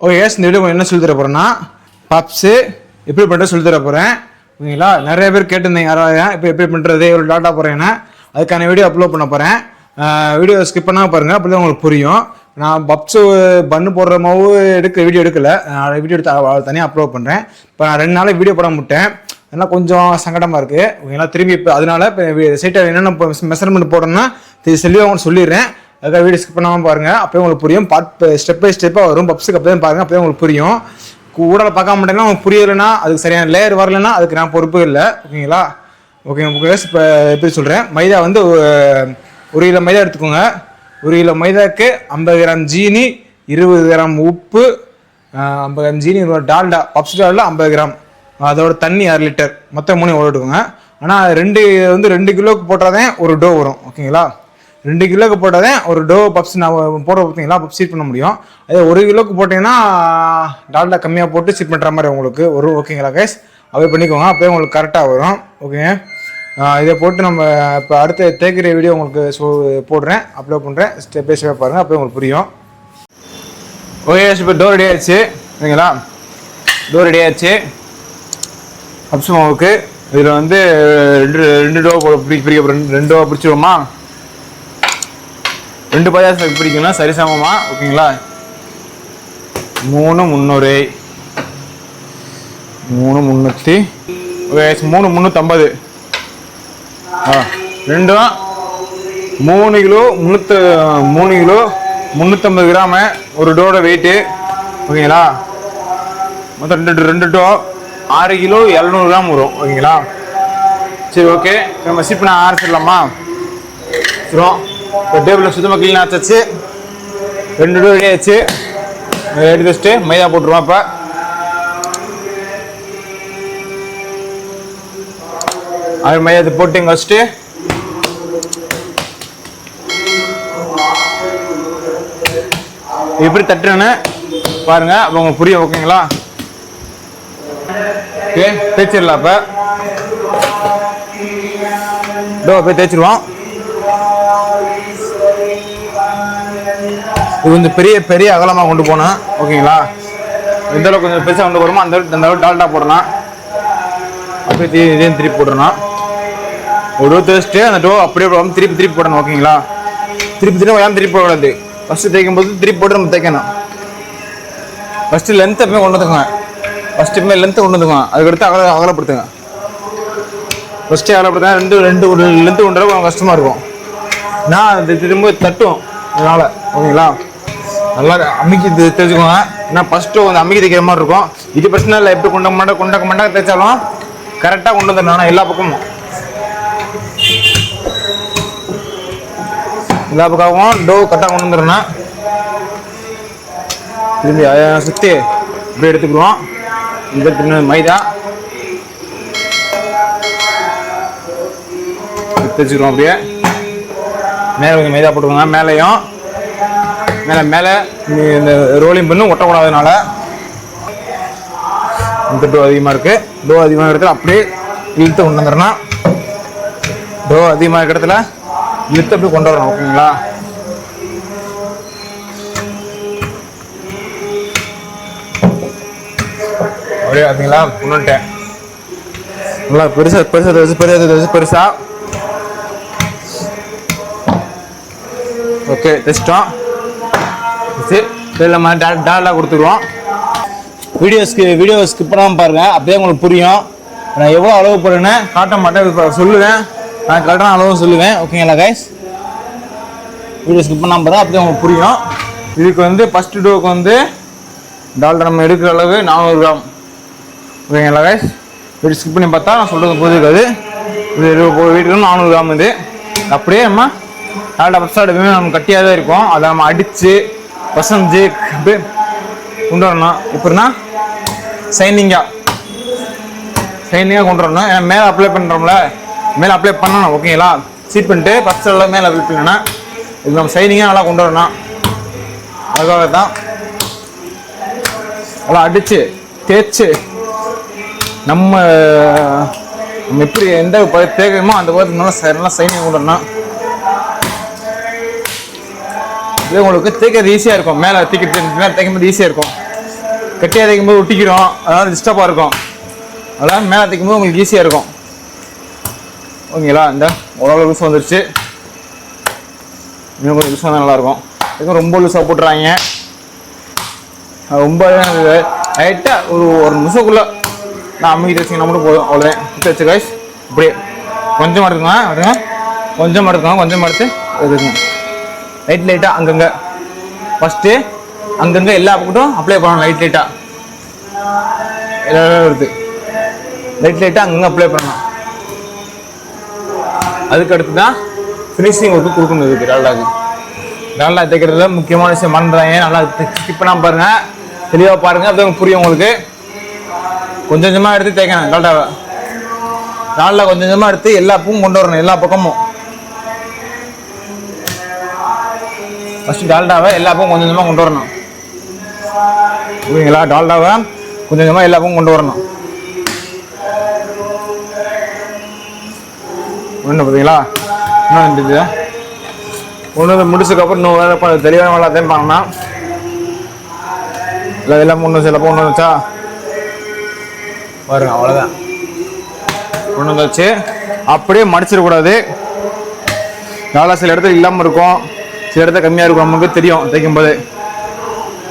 Okay yes இந்த video என்ன சொல்லி தர போகிறேன்னா பப்ஸு எப்படி பண்ணுறது சொல்லி தர போகிறேன் ஓகேங்களா நிறைய பேர் கேட்டிருந்தேன் யாராவது இப்போ எப்படி பண்ணுறது ஒரு டாட்டா போகிறேன்னா அதுக்கான வீடியோ அப்லோட் பண்ண போகிறேன் வீடியோ ஸ்கிப் பண்ணால் பாருங்கள் அப்படி தான் உங்களுக்கு புரியும். நான் பப்ஸு பண்ணு போடுற மாவு எடுக்க வீடியோ எடுக்கல. நான் வீடியோ எடுத்து தனியாக அப்லோட் பண்ணுறேன் இப்போ நான் ரெண்டு நாள் வீடியோ போட முட்டேன் அதனால் கொஞ்சம் சங்கடமாக இருக்குது ஓகேங்களா திரும்பி இப்போ அதனால இப்போ சைட்டை என்னென்ன மெஷர்மெண்ட் போடணும்னா இது செல்லியாக உங்களுக்கு சொல்லிடுறேன். அதுக்காக வீடியோ ஸ்கிப் பண்ணாமல் பாருங்கள் அப்போயே உங்களுக்கு புரியும். பார்ட் ஸ்டெப் பை ஸ்டெப்பாக வரும். பப்ஸுக்கு அப்போ தான் பாருங்கள் அப்போ உங்களுக்கு புரியும். கூட பார்க்க மாட்டேங்கன்னா உங்களுக்கு புரியலைன்னா அதுக்கு சரியான லேயர் வரலைன்னா அதுக்கு நான் பொறுப்பு இல்லை. ஓகேங்களா? ஓகே உங்களுக்கு இப்போ எப்படி சொல்கிறேன் மைதா வந்து ஒரு- கிலோ மைதா எடுத்துக்கோங்க. ஒரு கிலோ மைதாக்கு ஐம்பது கிராம் ஜீனி இருபது கிராம் உப்பு ஐம்பது கிராம் ஜீனி இருபது டால்டா பப்ஸ் டால்டா ஐம்பது கிராம். அதோட தண்ணி அரை லிட்டர். மொத்தம் மூணு ஓடிட்டுக்கோங்க ஆனால் ரெண்டு வந்து ரெண்டு கிலோவுக்கு போட்டாதான் ஒரு டோ வரும். ஓகேங்களா? ரெண்டு கிலோக்கு போட்டாலே ஒரு டோ பப்ஸ் நான் போட பார்த்தீங்களா பப்ஸ் சீட் பண்ண முடியும். அதே ஒரு கிலோக்கு போட்டிங்கன்னா டால்டா கம்மியாக போட்டு சீட் பண்ணுற மாதிரி உங்களுக்கு ஒரு ஓகேங்களா கைஸ் அப்படியே பண்ணிக்கோங்க. அப்போயே உங்களுக்கு கரெக்டாக வரும். ஓகேங்க இதை போட்டு நம்ம இப்போ அடுத்த தேக்கிற வீடியோ உங்களுக்கு ஸோ போடுறேன். அப்லோட் பண்ணுறேன் ஸ்டெப் பை ஸ்டெப் பாருங்கள் அப்போ உங்களுக்கு புரியும். ஓகே இப்போ டோர் ரெடி ஆயிடுச்சு. ஓகேங்களா டோர் ரெடி ஆயிடுச்சு. பப்ஸ் மாவுக்கு இதில் வந்து ரெண்டு ரெண்டு டோ பிடிக்க பிடிக்க ரெண்டு ரெண்டு டோ பிடிச்சிருவோமா? ரெண்டு பஜாஜ் பிடிக்கணும் சரிசமமா? ஓகேங்களா? மூணு முந்நூறு. மூணு முந்நூற்றி மூணு முந்நூற்றம்பது ஆ ரெண்டும் மூணு கிலோ முந்நூற்று மூணு கிலோ முந்நூற்றம்பது கிராமு ஒரு டோட வெயிட்டு ஓகேங்களா? மொத்தம் ரெண்டு ரெண்டு டோ ஆறு கிலோ இரநூறு கிராம் வரும். ஓகேங்களா? சரி ஓகே. நம்ம சிப் நான் ஆரம்பிச்சிடலாமா சரி இப்போ டேபிளில் சுத்தமாக க்ளீன் ஆச்சாச்சு ரெண்டு டூ ரெடி ஆச்சு எடுத்து வச்சுட்டு மைதா போட்டுருவோம் இப்போ அது மையத்தை போட்டு இங்கே வச்சுட்டு எப்படி தட்டுறேன்னு பாருங்க அப்போ உங்களுக்கு புரியும் ஓகேங்களா? ஓகே தேய்ச்சிடலாம் அப்போ. டோ போய் தேய்ச்சிருவோம். இது கொஞ்சம் பெரிய பெரிய அகலமாக கொண்டு போகணும் ஓகேங்களா? எந்த அளவுக்கு கொஞ்சம் பெருசாக கொண்டு போகிறோமோ அந்த அளவுக்கு அந்த அளவுக்கு டால்டா போடலாம். அப்படியே திருப்பி இதையும் திருப்பி போட்டுருணும் ஒரு டோ தேய்ச்சிட்டு அந்த டோ அப்படியே போடாமல் திருப்பி திருப்பி போடணும் ஓகேங்களா? திருப்பி திருப்பி ஏன் திருப்பி போடக்கூடாது. ஃபஸ்ட்டு தேய்க்கும் போது திருப்பி போட்டு நம்ம தேய்க்கணும். ஃபஸ்ட்டு லென்த் எப்பவுமே கொண்டு வந்துக்கோங்க. ஃபஸ்ட்டு எப்பவுமே லென்த்து கொண்டு வந்துக்கோங்க. அதுக்கடுத்து அகல அகலப்படுத்துங்க. ஃபஸ்ட்டு அகலப்படுத்தா ரெண்டு ரெண்டு ஒரு லென்த்து கொண்டு வர கொஞ்சம் கஷ்டமாக இருக்கும். நான் அது திரும்ப தட்டும் அதனால் ஓகேங்களா? நல்லா அமுக்கி தேய்ச்சிக்கோங்க ஏன்னா ஃபஸ்ட்டு வந்து அமுக்கி தைக்கிற மாதிரி இருக்கும். இது பிரச்சனை இல்லை எப்படி கொண்ட மாட்டா கொண்டக்க மாட்டா தேய்ச்சாலும் கரெக்டாக கொண்டு வந்துடணும். எல்லா பக்கமும். எல்லா பக்கமும் டோ கரெக்டாக கொண்டு வந்துடணும். திரும்பி அதை சுற்றி இப்படி எடுத்துக்கிடுவோம். இந்த பின்ன மைதா. தேய்ச்சிக்கிறோம் அப்படியே. மேலே கொஞ்சம் மைதா போட்டுக்கோங்க. மேலேயும் மேலே மேலே. இந்த ரோலிங் பண்ணும் ஒட்டக்கூடாதனால. இந்த டோ அதிகமாக இருக்குது டோ அதிகமாக இடத்துல அப்படியே இழுத்து கொண்டு வந்துடணும். டோ அதிகமாக இருக்க இடத்துல இழுத்து அப்படியே கொண்டு வரணும் ஓகேங்களா? அப்படியே பார்த்தீங்களா? கொண்டுட்டேன் நல்லா பெருசாக பெருசாக பெருசு பெருசாக பெருசு பெருசாக ஓகே டெஸ்ட்டோம் சரி இதில் நம்ம டே டாலா கொடுத்துருவோம். வீடியோஸ்க்கு வீடியோ ஸ்கிப் பண்ணாமல் பாருங்கள் அப்படியே உங்களுக்கு புரியும். நான் எவ்வளோ அளவு போடுறேன்னு காட்ட மாட்டேன். இப்போ சொல்லுவேன். நான் கரெக்டான அளவு சொல்லுவேன். ஓகேங்களா கைஸ் வீடியோ ஸ்கிப் பண்ணாமல் பாருங்க அப்படியே உங்களுக்கு புரியும். இதுக்கு வந்து ஃபஸ்ட்டு டோக்கு வந்து டால்டா நம்ம எடுக்கிற அளவு நானூறு கிராம். ஓகேங்களா கைஸ் வீடியோ ஸ்கிப் பண்ணி பார்த்தா நான் சொல்கிறது போதிருக்காது இது வீட்டுக்கு நானூறு கிராம் இது. அப்படியே நம்ம டால்டா பஸ்டாட் எப்பவுமே நம்ம கட்டியாக தான் இருக்கும். அதை நம்ம அடித்து பசஞ்சு அப்படியே கொண்டு வரணும் இப்படின்னா சைனிங்காக சைனிங்காக கொண்டு வரணும் ஏன்னா மேலே அப்ளை பண்ணுறோம்ல மேலே அப்ளை பண்ணணும் ஓகேங்களா சீட் பண்ணிட்டு ஃபஸ்ட் எல்லாம் மேலே அப்ளை பண்ணணும். இது நம்ம சைனிங்காக நல்லா கொண்டு வரணும் அதுக்காக தான். நல்லா அடித்து தேய்ச்சி நம்ம நம்ம எப்படி எந்த தேக்கமோ தேவையுமோ அந்த பதத்துக்கு நல்லா நல்லா சைனிங் கொண்டு வரணும் இது உங்களுக்கு தேய்க்கிறது ஈஸியாக இருக்கும். மேலே தேய்க்கிறது மேலே தேய்க்கும்போது ஈஸியாக இருக்கும். கட்டியாக தேய்க்கும்போது ஒட்டிக்கிறோம் அதனால் டிஸ்டர்பாக இருக்கும். அதெல்லாம் மேலே தேய்க்கும்போது உங்களுக்கு ஈஸியாக இருக்கும். ஓகேங்களா? இந்த ஓரளவு லூஸ் வந்துருச்சு. இன்னும் கொஞ்சம் லூஸ் வந்தால் நல்லாயிருக்கும். இதுக்கும் ரொம்ப லூஸாக போட்டுறாங்க. அது ரொம்ப லைட்டாக ஒரு ஒரு நிமிஷத்துக்குள்ளே நான் அமுக்கி தைச்சிங்கன்னா மட்டும் போதும். அவ்வளோதான் வச்சு காய்ஸ் இப்படியே கொஞ்சம் எடுத்துக்கோங்க. எடுங்க கொஞ்சம் எடுத்துக்கோங்க. கொஞ்சம் எடுத்து எடுத்துக்கோங்க. லைட் லைட்டாக அங்கங்கே. ஃபஸ்ட்டு அங்கங்கே எல்லா பக்கட்டும் அப்ளை பண்ணணும் லைட் லைட்டாக எல்லாம் வருது லைட் லைட்டாக அங்கங்கே அப்ளை பண்ணணும். அதுக்கு அடுத்து தான் ஃபினிஷிங் ஒர்க்கு கொடுக்கணும் இதுக்கு டால்டாக்கு டால்டா தைக்கிறதுல முக்கியமான விஷயம் மறந்துறாங்க நல்லா ஸ்கிப் பாருங்கள் தெளிவாக பாருங்கள் அப்போ புரியும் உங்களுக்கு. கொஞ்சம் கொஞ்சமாக எடுத்து தைக்கணும் டால்டாவை டால்டா கொஞ்சம் கொஞ்சமாக எடுத்து எல்லா பூவும் கொண்டு வரணும் எல்லா பக்கமும். ஃபஸ்ட்டு டால்டாவை எல்லா பக்கம் கொஞ்சம் கொஞ்சமாக கொண்டு வரணும். புரியுங்களா டால்டாவை கொஞ்சம் கொஞ்சமாக எல்லா பூவும் கொண்டு வரணும். ஒன்று பார்த்தீங்களா இன்னும் இருந்துச்சு ஒன்று வந்து முடிச்சதுக்கப்புறம் இன்னும் வேறு ப- தெளிவான வேலை தான் இல்லை எல்லாம் ஒன்று சில ஒன்று வந்துச்சா? பாருங்க அவ்வளோதான் ஒன்று வந்துச்சு அப்படியே மடிச்சிடக்கூடாது. நல்லா சில இடத்துல இல்லாமல் இருக்கும். சில இடத்துல கம்மியாக இருக்கும் நமக்கு தெரியும். தைக்கும் போது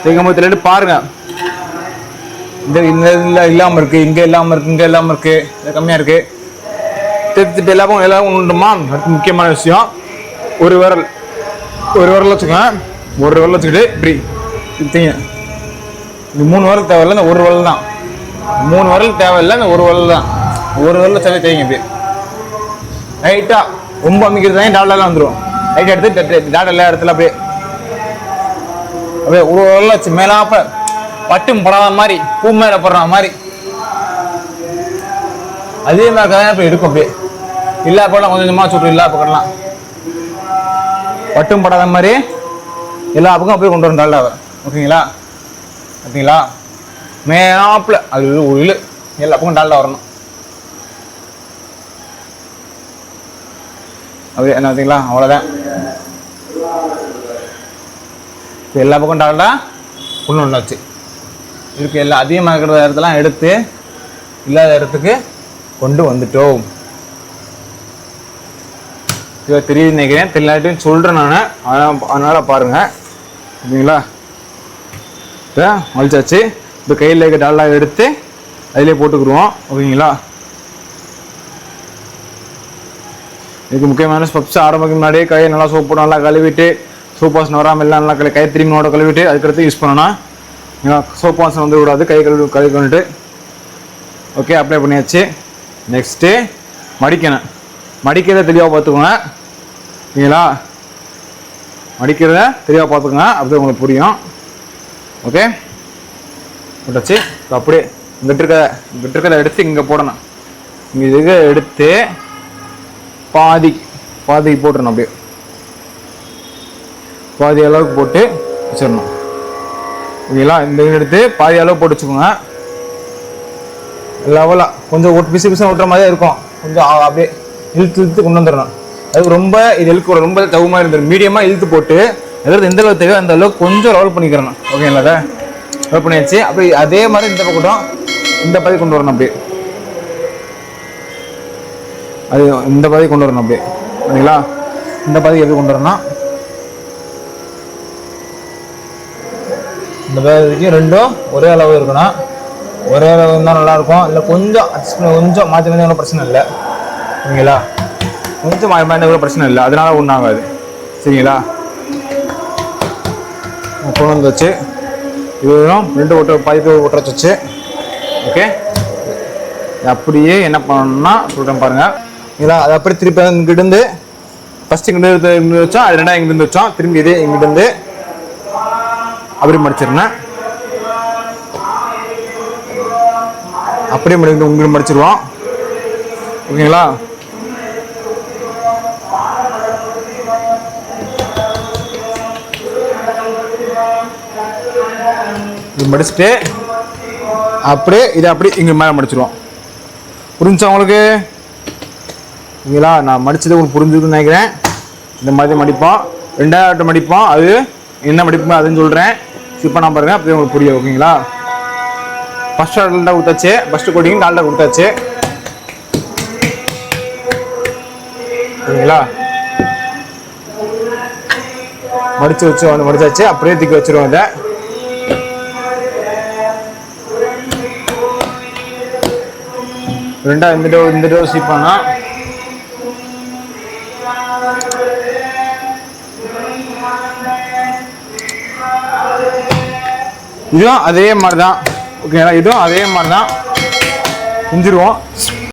தைக்கும் போது தெரியாது பாருங்கள் இந்த இந்த இல்லை இல்லாமல் இருக்குது இங்கே இல்லாமல் இருக்குது இங்கே இல்லாமல் இருக்குது கம்மியாக இருக்குது திருத்திட்டு எல்லாமும் எல்லாம் உண்டுமா அடுத்து முக்கியமான விஷயம். ஒரு விரல். ஒரு விரல் வச்சுக்கோங்க. ஒரு விரல் வச்சுக்கிட்டு இப்படி இப்படிங்க இந்த மூணு விரல் தேவையில்ல இந்த ஒரு விரல் தான். மூணு விரல் தேவையில்லை இந்த ஒரு விரல் தான். ஒரு விரல் வச்சாலே தெரியுங்க இப்படி. ரைட்டாக ரொம்ப அமைக்கிறது தான் டாடெல்லாம் வந்துடும் லைட் எடுத்து டாட் எல்லா இடத்துல அப்படியே அப்படியே உருவெல்லாம் வச்சு மேலாப்ப பட்டும் படாத மாதிரி பூ மேலே போடுற மாதிரி. அதே மாதிரி தான் இப்போ எடுக்கும் அப்படியே. இல்லா பக்கம் கொஞ்சம் கொஞ்சமாக சுட்டு இல்லா பக்கம்லாம். பட்டும் படாத மாதிரி எல்லா பக்கம் அப்படியே கொண்டு வரும் டால்டாவை ஓகேங்களா? ஓகேங்களா மேலாப்பில் அது ஒரு இல்லை எல்லா பக்கம் டால்டா வரணும். அப்படியே என்ன பார்த்தீங்களா அவ்வளோதான் இப்போ எல்லா பக்கம் டால்டா ஒன்று ஒன்று வச்சு இருக்கு எல்லாம் அதிகமாக இருக்கிற இடத்தெல்லாம் எடுத்து இல்லாத இடத்துக்கு கொண்டு வந்துட்டோம். இதை தெரியுது நினைக்கிறேன். தெரியாட்டும் சொல்கிறேன் நான். அதனால் அதனால் பாருங்கள் ஓகேங்களா இப்போ மலிச்சாச்சு இப்போ கையில் இருக்க டாலா எடுத்து அதிலே போட்டுக்குருவோம் ஓகேங்களா? இதுக்கு முக்கியமான ஸ்டெப்ஸ் ஆரம்பிக்க முன்னாடியே கையை நல்லா சோப்பு நல்லா கழுவிட்டு சோப் வாசனை வராமல் எல்லாம் நல்லா கழு கை திரும்பினோட கழுவிட்டு அதுக்கடுத்து யூஸ் பண்ணணும் சோப் வாசனை வந்து விடாது கை கழுவி கழுவி ஓகே அப்ளை பண்ணியாச்சு. நெக்ஸ்ட்டு மடிக்கணும். மடிக்கிறத தெளிவாக பார்த்துக்கோங்க. ஓகேங்களா மடிக்கிறத தெளிவாக பார்த்துக்கோங்க. அப்படி உங்களுக்கு புரியும். ஓகே போட்டாச்சு. அப்படியே இங்கிட்ட இருக்க இருக்கிறத எடுத்து இங்கே போடணும். இங்கே இதை எடுத்து பாதி பாதி போட்டுடணும் அப்படியே. பாதி அளவுக்கு போட்டு வச்சிடணும். ஓகேங்களா? இந்த எடுத்து பாதி அளவு போட்டு வச்சுக்கோங்க. லெவலாக கொஞ்சம் ஒட்டு பிசு பிசு ஓட்டுற மாதிரியே இருக்கும். கொஞ்சம் அப்படியே இழுத்து இழுத்து கொண்டு வந்துடணும். அது ரொம்ப இது இழுக்க ரொம்ப தகுமாக இருந்துடும் மீடியமாக இழுத்து போட்டு எதாவது எந்த அளவுக்கு தேவையோ அந்த அளவுக்கு கொஞ்சம் லெவல் பண்ணிக்கிறணும். ஓகேங்களா அதை? லெவல் பண்ணியாச்சு. அப்படி அதே மாதிரி இந்த பக்கம் இந்த பாதி கொண்டு வரணும் அப்படியே. அது இந்த பாதையை கொண்டு வரணும் அப்படியே. ஓகேங்களா இந்த பாதி எப்படி கொண்டு வரணும் இந்த பாதைக்கு ரெண்டும் ஒரே அளவு இருக்கணும். ஒரே அளவு இருந்தால் நல்லாயிருக்கும். இல்லை கொஞ்சம் கொஞ்சம் மாற்றி மாற்றி ஒன்றும் பிரச்சனை இல்லை. சரிங்களா? கொஞ்சம் மாறி மாறி கூட பிரச்சனை இல்லை. அதனால ஒன்றும் ஆகாது. சரிங்களா? கொண்டு வந்து வச்சு இதுவும் ரெண்டு ஒட்ட பாதிப்பு ஒட்ட வச்சு ஓகே அப்படியே என்ன பண்ணணும்னா சொல்கிறேன் பாருங்கள் இதெல்லாம் அது அப்படியே திருப்பி இங்கிட்டு ஃபஸ்ட்டு இங்கிட்டு இங்கிட்டு வச்சோம் அது ரெண்டாவது இங்கிட்டு வச்சோம். திரும்பி இதே இங்கிட்டு இருந்து அப்படி மடிச்சிருந்தேன் அப்படியே மடிக்கிட்டு உங்களுக்கு மடிச்சிருவோம். ஓகேங்களா? இது மடிச்சுட்டு அப்படியே இதை அப்படியே இங்கே மேலே மடிச்சிருவோம். புரிஞ்சா உங்களுக்கு? ஓகேங்களா? நான் மடிச்சது உங்களுக்கு புரிஞ்சுதுன்னு நினைக்கிறேன். இந்த மாதிரி மடிப்போம் ரெண்டாயிரம் மடிப்போம் அது என்ன மடிப்போம் அதுன்னு சொல்கிறேன் இப்போ நான் பாருங்க அப்படியே உங்களுக்கு புரியும் ஓகேங்களா? ஃபஸ்ட் டால்டா கொடுத்தாச்சு. ஃபஸ்ட்டு கோட்டிங் டால்டா கொடுத்தாச்சு. சரிங்களா மடித்து வச்சு வந்து மடிச்சாச்சு. அப்படியே தூக்கி வச்சிருவோம் அதை ரெண்டாவது இந்த டோ இந்த டோ சீப்பானா? இதுவும் அதே மாதிரி தான். ஓகேங்களா இதுவும் அதே மாதிரி தான். செஞ்சிருவோம்